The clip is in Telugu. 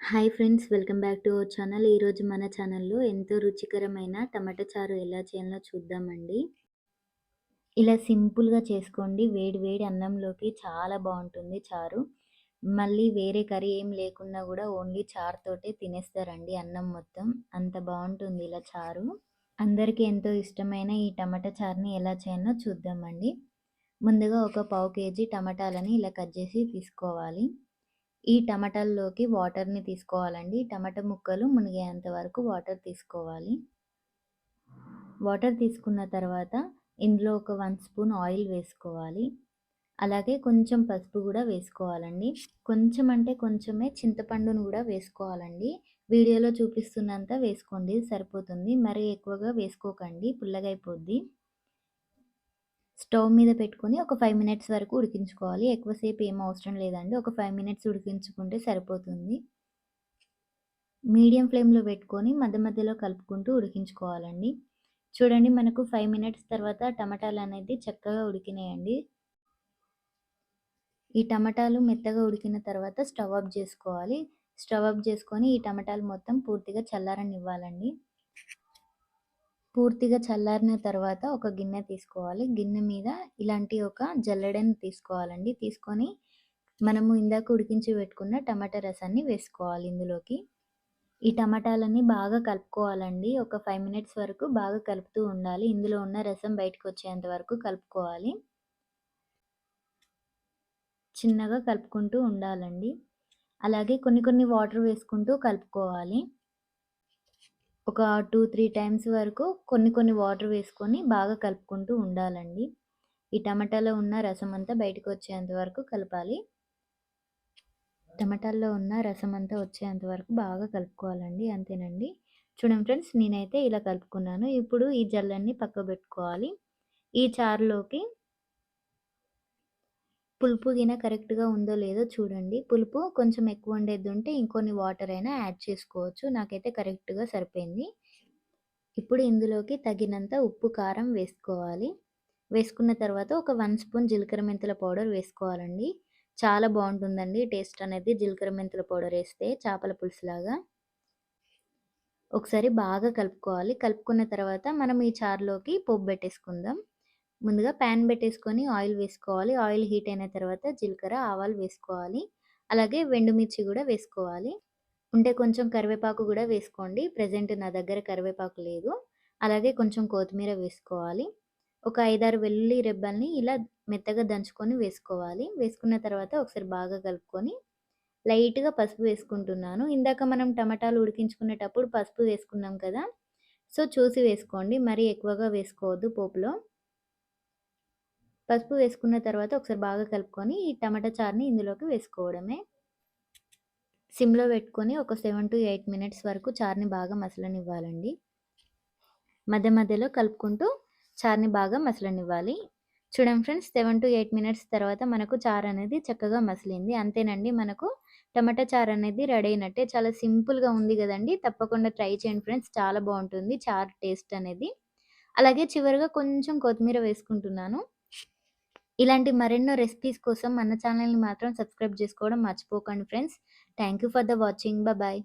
Hi friends welcome back to our channel ఈరోజు మన ఛానల్లో ఎంతో రుచికరమైన టమాటా చారు ఎలా చేయాలో చూద్దామండి. ఇలా సింపుల్గా చేసుకోండి. వేడి వేడి అన్నంలోకి చాలా బాగుంటుంది చారు. మళ్ళీ వేరే కర్రీ ఏం లేకున్నా కూడా ఓన్లీ చారుతోటే తినేస్తారండి అన్నం మొత్తం. అంత బాగుంటుంది ఇలా చారు. అందరికీ ఎంతో ఇష్టమైన ఈ టమాటా చారుని ఎలా చేయాలో చూద్దామండి. ముందుగా ఒక పావు కేజీ టమాటాలని ఇలా కట్ చేసి తీసుకోవాలి. ఈ టమాటాల్లోకి వాటర్ని తీసుకోవాలండి. టమాటా ముక్కలు మునిగేంత వరకు వాటర్ తీసుకోవాలి. వాటర్ తీసుకున్న తర్వాత ఇందులో ఒక వన్ స్పూన్ ఆయిల్ వేసుకోవాలి. అలాగే కొంచెం పసుపు కూడా వేసుకోవాలండి. కొంచెం అంటే కొంచెమే చింతపండును కూడా వేసుకోవాలండి. వీడియోలో చూపిస్తున్నంత వేసుకోండి సరిపోతుంది. మరి ఎక్కువగా వేసుకోకండి పుల్లగైపోద్ది స్టవ్ మీద పెట్టుకొని ఒక ఫైవ్ మినిట్స్ వరకు ఉడికించుకోవాలి. ఎక్కువసేపు ఏం అవసరం లేదండి. ఒక ఫైవ్ మినిట్స్ ఉడికించుకుంటే సరిపోతుంది. మీడియం ఫ్లేమ్లో పెట్టుకొని మధ్య మధ్యలో కలుపుకుంటూ ఉడికించుకోవాలండి. చూడండి మనకు ఫైవ్ మినిట్స్ తర్వాత టమాటాలు అనేది చక్కగా ఉడికినాయండి. ఈ టమాటాలు మెత్తగా ఉడికిన తర్వాత స్టవ్ ఆఫ్ చేసుకోవాలి. స్టవ్ ఆఫ్ చేసుకొని ఈ టమాటాలు మొత్తం పూర్తిగా చల్లారనివ్వాలండి. పూర్తిగా చల్లారిన తర్వాత ఒక గిన్నె తీసుకోవాలి. గిన్నె మీద ఇలాంటి ఒక జల్లెడని తీసుకోవాలండి. తీసుకొని మనము ఇందాక ఉడికించి పెట్టుకున్న టమాటా రసాన్ని వేసుకోవాలి ఇందులోకి. ఈ టమాటాలన్నీ బాగా కలుపుకోవాలండి. ఒక ఫైవ్ మినిట్స్ వరకు బాగా కలుపుతూ ఉండాలి. ఇందులో ఉన్న రసం బయటకు వచ్చేంత వరకు కలుపుకోవాలి. చిన్నగా కలుపుకుంటూ ఉండాలండి. అలాగే కొన్ని కొన్ని వాటర్ వేసుకుంటూ కలుపుకోవాలి. ఒక టూ త్రీ టైమ్స్ వరకు కొన్ని కొన్ని వాటర్ వేసుకొని బాగా కలుపుకుంటూ ఉండాలండి. ఈ టమాటాలో ఉన్న రసం అంతా బయటకు వచ్చేంత వరకు కలపాలి. టమాటాల్లో ఉన్న రసం అంతా వచ్చేంత వరకు బాగా కలుపుకోవాలండి అంతేనండి. చూడండి ఫ్రెండ్స్ నేనైతే ఇలా కలుపుకున్నాను. ఇప్పుడు ఈ జల్లన్ని పక్క పెట్టుకోవాలి. ఈ చారులోకి పులుపు గిన కరెక్ట్గా ఉందో లేదో చూడండి. పులుపు కొంచెం ఎక్కువ ఉండేది ఉంటే ఇంకొన్ని వాటర్ అయినా యాడ్ చేసుకోవచ్చు. నాకైతే కరెక్ట్గా సరిపోయింది. ఇప్పుడు ఇందులోకి తగినంత ఉప్పు కారం వేసుకోవాలి. వేసుకున్న తర్వాత ఒక వన్ స్పూన్ జీలకర్ర మెంతుల పౌడర్ వేసుకోవాలండి. చాలా బాగుంటుందండి టేస్ట్ అనేది జీలకర్ర మెంతుల పౌడర్ వేస్తే చేపల పులుసులాగా. ఒకసారి బాగా కలుపుకోవాలి. కలుపుకున్న తర్వాత మనం ఈ చారులోకి పోపు పెట్టేసుకుందాం. ముందుగా ప్యాన్ పెట్టేసుకొని ఆయిల్ వేసుకోవాలి. ఆయిల్ హీట్ అయిన తర్వాత జీలకర్ర ఆవాలు వేసుకోవాలి. అలాగే వెండుమిర్చి కూడా వేసుకోవాలి. ఉంటే కొంచెం కరివేపాకు కూడా వేసుకోండి. ప్రజెంట్ నా దగ్గర కరివేపాకు లేదు. అలాగే కొంచెం కొత్తిమీర వేసుకోవాలి. ఒక ఐదారు వెల్లుల్లి రెబ్బల్ని ఇలా మెత్తగా దంచుకొని వేసుకోవాలి. వేసుకున్న తర్వాత ఒకసారి బాగా కలుపుకొని లైట్గా పసుపు వేసుకుంటున్నాను. ఇందాక మనం టమాటాలు ఉడికించుకునేటప్పుడు పసుపు వేసుకున్నాం కదా? సో చూసి వేసుకోండి. మరీ ఎక్కువగా వేసుకోవద్దు పోపులో. పసుపు వేసుకున్న తర్వాత ఒకసారి బాగా కలుపుకొని ఈ టమాటా చారుని ఇందులోకి వేసుకోవడమే. సిమ్లో పెట్టుకొని ఒక సెవెన్ టు ఎయిట్ మినిట్స్ వరకు చారుని బాగా మసలనివ్వాలండి. మధ్య మధ్యలో కలుపుకుంటూ చారుని బాగా మసలనివ్వాలి. చూడండి friends seven to eight minutes తర్వాత మనకు చారు అనేది చక్కగా మసిలింది. అంతేనండి మనకు టమాటా చారు అనేది రెడీ అయినట్టే. చాలా సింపుల్గా ఉంది కదండి. తప్పకుండా ట్రై చేయండి ఫ్రెండ్స్ చాలా బాగుంటుంది చారు టేస్ట్ అనేది. అలాగే చివరిగా కొంచెం కొత్తిమీర వేసుకుంటున్నాను. ఇలాంటి మరెన్నో రెసిపీస్ కోసం మన ఛానల్ని మాత్రం సబ్స్క్రైబ్ చేసుకోవడం మర్చిపోకండి friends thank you for the watching bye